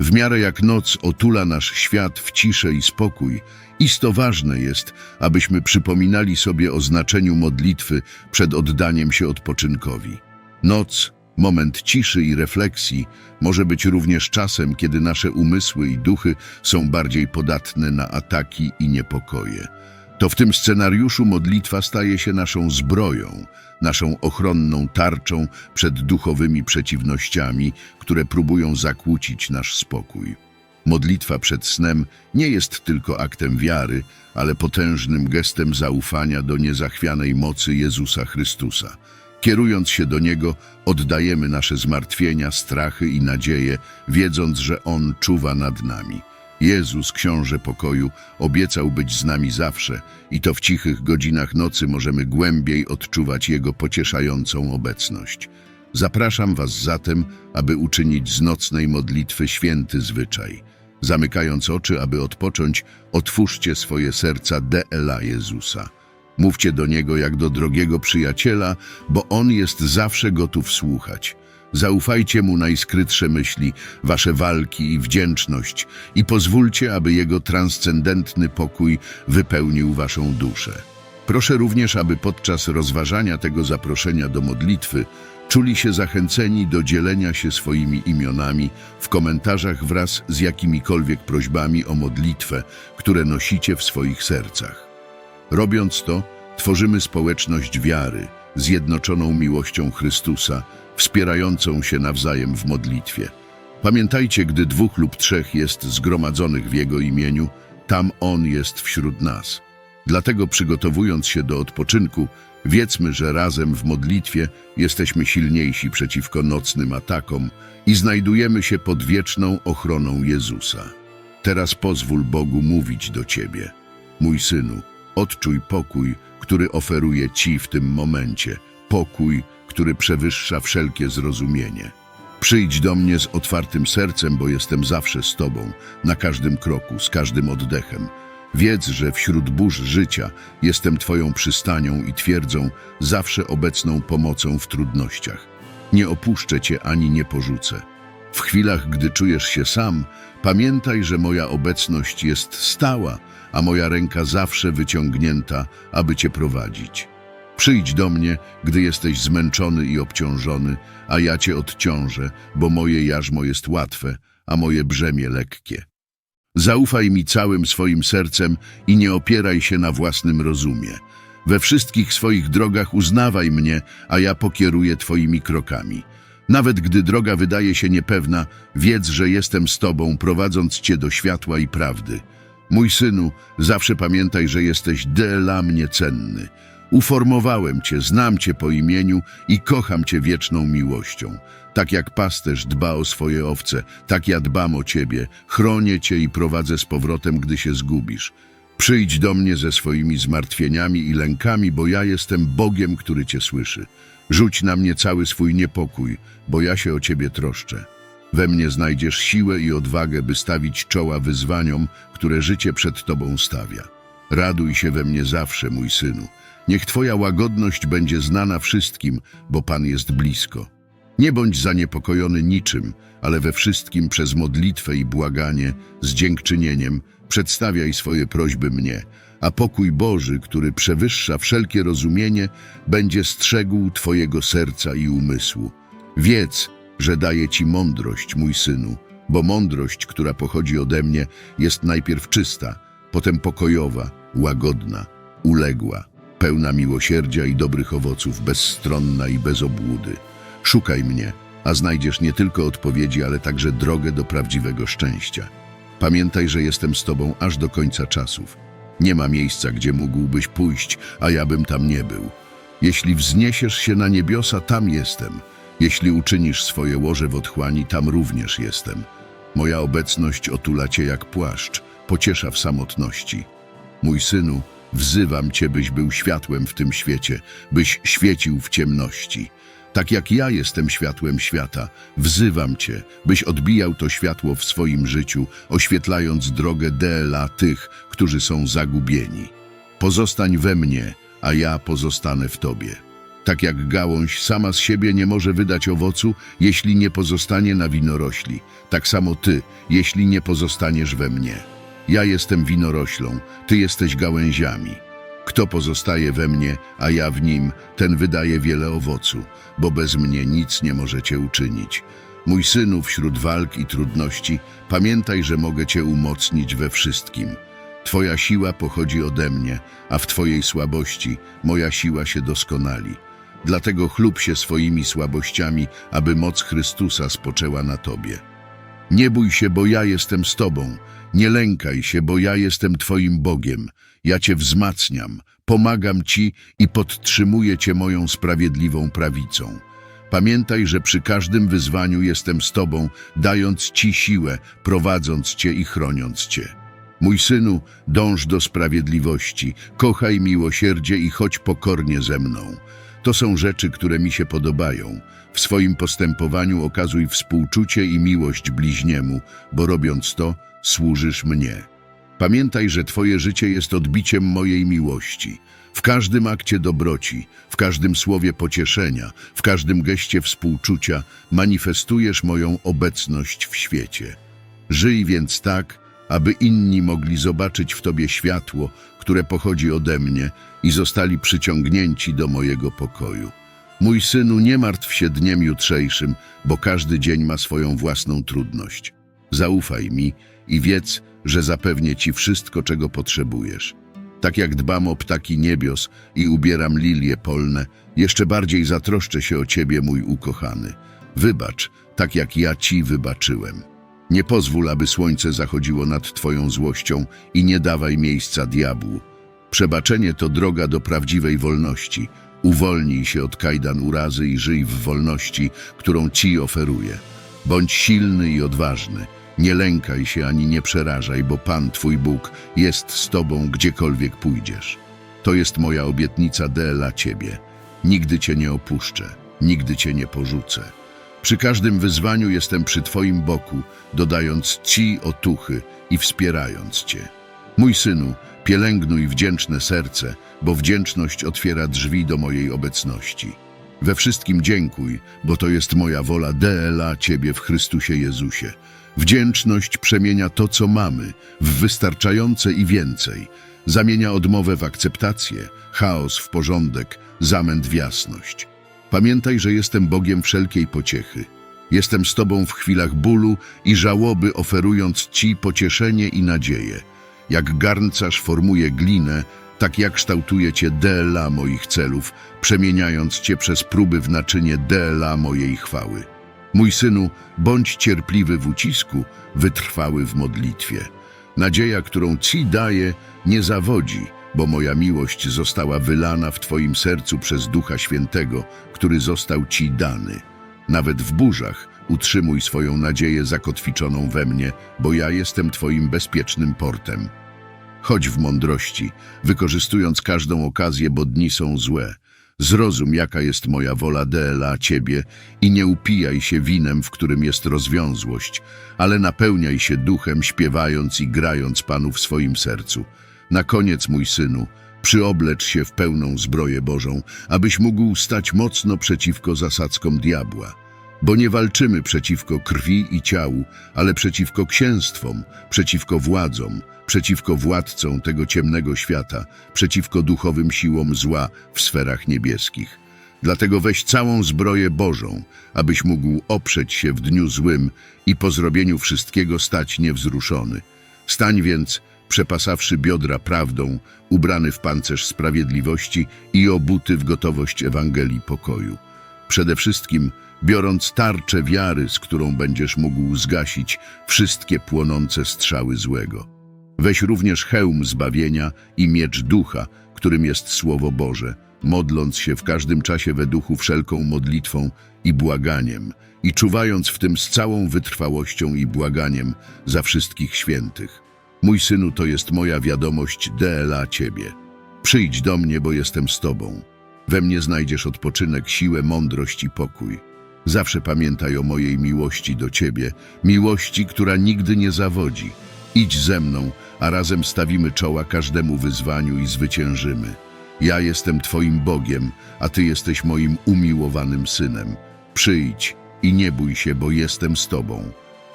W miarę jak noc otula nasz świat w ciszę i spokój, isto ważne jest, abyśmy przypominali sobie o znaczeniu modlitwy przed oddaniem się odpoczynkowi. Noc, moment ciszy i refleksji, może być również czasem, kiedy nasze umysły i duchy są bardziej podatne na ataki i niepokoje. To w tym scenariuszu modlitwa staje się naszą zbroją, naszą ochronną tarczą przed duchowymi przeciwnościami, które próbują zakłócić nasz spokój. Modlitwa przed snem nie jest tylko aktem wiary, ale potężnym gestem zaufania do niezachwianej mocy Jezusa Chrystusa. Kierując się do Niego, oddajemy nasze zmartwienia, strachy i nadzieje, wiedząc, że On czuwa nad nami. Jezus, Książę Pokoju, obiecał być z nami zawsze i to w cichych godzinach nocy możemy głębiej odczuwać Jego pocieszającą obecność. Zapraszam Was zatem, aby uczynić z nocnej modlitwy święty zwyczaj. Zamykając oczy, aby odpocząć, otwórzcie swoje serca dla Jezusa. Mówcie do Niego jak do drogiego przyjaciela, bo On jest zawsze gotów słuchać. Zaufajcie Mu najskrytsze myśli, Wasze walki i wdzięczność i pozwólcie, aby Jego transcendentny pokój wypełnił Waszą duszę. Proszę również, aby podczas rozważania tego zaproszenia do modlitwy czuli się zachęceni do dzielenia się swoimi imionami w komentarzach wraz z jakimikolwiek prośbami o modlitwę, które nosicie w swoich sercach. Robiąc to, tworzymy społeczność wiary, zjednoczoną miłością Chrystusa, wspierającą się nawzajem w modlitwie. Pamiętajcie, gdy dwóch lub trzech jest zgromadzonych w Jego imieniu, tam On jest wśród nas. Dlatego przygotowując się do odpoczynku, wiedzmy, że razem w modlitwie jesteśmy silniejsi przeciwko nocnym atakom i znajdujemy się pod wieczną ochroną Jezusa. Teraz pozwól Bogu mówić do Ciebie. Mój synu, odczuj pokój, który oferuje Ci w tym momencie, pokój, który przewyższa wszelkie zrozumienie. Przyjdź do mnie z otwartym sercem, bo jestem zawsze z Tobą, na każdym kroku, z każdym oddechem. Wiedz, że wśród burz życia jestem Twoją przystanią i twierdzą, zawsze obecną pomocą w trudnościach. Nie opuszczę Cię ani nie porzucę. W chwilach, gdy czujesz się sam, pamiętaj, że moja obecność jest stała, a moja ręka zawsze wyciągnięta, aby Cię prowadzić. Przyjdź do mnie, gdy jesteś zmęczony i obciążony, a ja Cię odciążę, bo moje jarzmo jest łatwe, a moje brzemię lekkie. Zaufaj mi całym swoim sercem i nie opieraj się na własnym rozumie. We wszystkich swoich drogach uznawaj mnie, a ja pokieruję Twoimi krokami. Nawet gdy droga wydaje się niepewna, wiedz, że jestem z Tobą, prowadząc Cię do światła i prawdy. Mój synu, zawsze pamiętaj, że jesteś dla mnie cenny. Uformowałem Cię, znam Cię po imieniu i kocham Cię wieczną miłością. Tak jak pasterz dba o swoje owce, tak ja dbam o Ciebie, chronię Cię i prowadzę z powrotem, gdy się zgubisz. Przyjdź do mnie ze swoimi zmartwieniami i lękami, bo ja jestem Bogiem, który Cię słyszy. Rzuć na mnie cały swój niepokój, bo ja się o Ciebie troszczę. We mnie znajdziesz siłę i odwagę, by stawić czoła wyzwaniom, które życie przed Tobą stawia. Raduj się we mnie zawsze, mój synu. Niech Twoja łagodność będzie znana wszystkim, bo Pan jest blisko. Nie bądź zaniepokojony niczym, ale we wszystkim przez modlitwę i błaganie, z dziękczynieniem, przedstawiaj swoje prośby mnie, a pokój Boży, który przewyższa wszelkie rozumienie, będzie strzegł Twojego serca i umysłu. Wiedz, że daję Ci mądrość, mój synu, bo mądrość, która pochodzi ode mnie, jest najpierw czysta, potem pokojowa, łagodna, uległa, pełna miłosierdzia i dobrych owoców, bezstronna i bez obłudy. Szukaj mnie, a znajdziesz nie tylko odpowiedzi, ale także drogę do prawdziwego szczęścia. Pamiętaj, że jestem z Tobą aż do końca czasów. Nie ma miejsca, gdzie mógłbyś pójść, a ja bym tam nie był. Jeśli wzniesiesz się na niebiosa, tam jestem. Jeśli uczynisz swoje łoże w otchłani, tam również jestem. Moja obecność otula Cię jak płaszcz, pociesza w samotności. Mój synu, wzywam Cię, byś był światłem w tym świecie, byś świecił w ciemności. Tak jak ja jestem światłem świata, wzywam Cię, byś odbijał to światło w swoim życiu, oświetlając drogę dla tych, którzy są zagubieni. Pozostań we mnie, a ja pozostanę w Tobie. Tak jak gałąź sama z siebie nie może wydać owocu, jeśli nie pozostanie na winorośli. Tak samo ty, jeśli nie pozostaniesz we mnie. Ja jestem winoroślą, ty jesteś gałęziami. Kto pozostaje we mnie, a ja w nim, ten wydaje wiele owocu, bo bez mnie nic nie możecie uczynić. Mój synu, wśród walk i trudności, pamiętaj, że mogę cię umocnić we wszystkim. Twoja siła pochodzi ode mnie, a w Twojej słabości moja siła się doskonali. Dlatego chlub się swoimi słabościami, aby moc Chrystusa spoczęła na Tobie. Nie bój się, bo ja jestem z Tobą. Nie lękaj się, bo ja jestem Twoim Bogiem. Ja Cię wzmacniam, pomagam Ci i podtrzymuję Cię moją sprawiedliwą prawicą. Pamiętaj, że przy każdym wyzwaniu jestem z Tobą, dając Ci siłę, prowadząc Cię i chroniąc Cię. Mój synu, dąż do sprawiedliwości, kochaj miłosierdzie i chodź pokornie ze mną. To są rzeczy, które mi się podobają. W swoim postępowaniu okazuj współczucie i miłość bliźniemu, bo robiąc to, służysz mnie. Pamiętaj, że Twoje życie jest odbiciem mojej miłości. W każdym akcie dobroci, w każdym słowie pocieszenia, w każdym geście współczucia manifestujesz moją obecność w świecie. Żyj więc tak, aby inni mogli zobaczyć w Tobie światło, które pochodzi ode mnie i zostali przyciągnięci do mojego pokoju. Mój synu, nie martw się dniem jutrzejszym, bo każdy dzień ma swoją własną trudność. Zaufaj mi i wiedz, że zapewnię Ci wszystko, czego potrzebujesz. Tak jak dbam o ptaki niebios i ubieram lilie polne, jeszcze bardziej zatroszczę się o Ciebie, mój ukochany. Wybacz, tak jak ja Ci wybaczyłem. Nie pozwól, aby słońce zachodziło nad Twoją złością i nie dawaj miejsca diabłu. Przebaczenie to droga do prawdziwej wolności. Uwolnij się od kajdan urazy i żyj w wolności, którą Ci oferuję. Bądź silny i odważny. Nie lękaj się ani nie przerażaj, bo Pan, Twój Bóg, jest z Tobą, gdziekolwiek pójdziesz. To jest moja obietnica dla Ciebie. Nigdy Cię nie opuszczę, nigdy Cię nie porzucę. Przy każdym wyzwaniu jestem przy Twoim boku, dodając Ci otuchy i wspierając Cię. Mój synu, pielęgnuj wdzięczne serce, bo wdzięczność otwiera drzwi do mojej obecności. We wszystkim dziękuj, bo to jest moja wola dla Ciebie w Chrystusie Jezusie. Wdzięczność przemienia to, co mamy, w wystarczające i więcej. Zamienia odmowę w akceptację, chaos w porządek, zamęt w jasność. Pamiętaj, że jestem Bogiem wszelkiej pociechy. Jestem z Tobą w chwilach bólu i żałoby, oferując Ci pocieszenie i nadzieję. Jak garncarz formuje glinę, tak jak kształtuje Cię dla moich celów, przemieniając Cię przez próby w naczynie dla mojej chwały. Mój synu, bądź cierpliwy w ucisku, wytrwały w modlitwie. Nadzieja, którą Ci daję, nie zawodzi, bo moja miłość została wylana w Twoim sercu przez Ducha Świętego, który został Ci dany. Nawet w burzach utrzymuj swoją nadzieję zakotwiczoną we mnie, bo ja jestem Twoim bezpiecznym portem. Chodź w mądrości, wykorzystując każdą okazję, bo dni są złe. Zrozum, jaka jest moja wola dla Ciebie i nie upijaj się winem, w którym jest rozwiązłość, ale napełniaj się duchem, śpiewając i grając Panu w swoim sercu. Na koniec, mój synu, przyoblecz się w pełną zbroję Bożą, abyś mógł stać mocno przeciwko zasadzkom diabła. Bo nie walczymy przeciwko krwi i ciału, ale przeciwko księstwom, przeciwko władzom, przeciwko władcom tego ciemnego świata, przeciwko duchowym siłom zła w sferach niebieskich. Dlatego weź całą zbroję Bożą, abyś mógł oprzeć się w dniu złym i po zrobieniu wszystkiego stać niewzruszony. Stań więc, przepasawszy biodra prawdą, ubrany w pancerz sprawiedliwości i obuty w gotowość Ewangelii pokoju. Przede wszystkim biorąc tarczę wiary, z którą będziesz mógł zgasić wszystkie płonące strzały złego. Weź również hełm zbawienia i miecz ducha, którym jest Słowo Boże, modląc się w każdym czasie we duchu wszelką modlitwą i błaganiem i czuwając w tym z całą wytrwałością i błaganiem za wszystkich świętych. Mój synu, to jest moja wiadomość dla Ciebie. Przyjdź do mnie, bo jestem z Tobą. We mnie znajdziesz odpoczynek, siłę, mądrość i pokój. Zawsze pamiętaj o mojej miłości do Ciebie, miłości, która nigdy nie zawodzi. Idź ze mną, a razem stawimy czoła każdemu wyzwaniu i zwyciężymy. Ja jestem Twoim Bogiem, a Ty jesteś moim umiłowanym synem. Przyjdź i nie bój się, bo jestem z Tobą.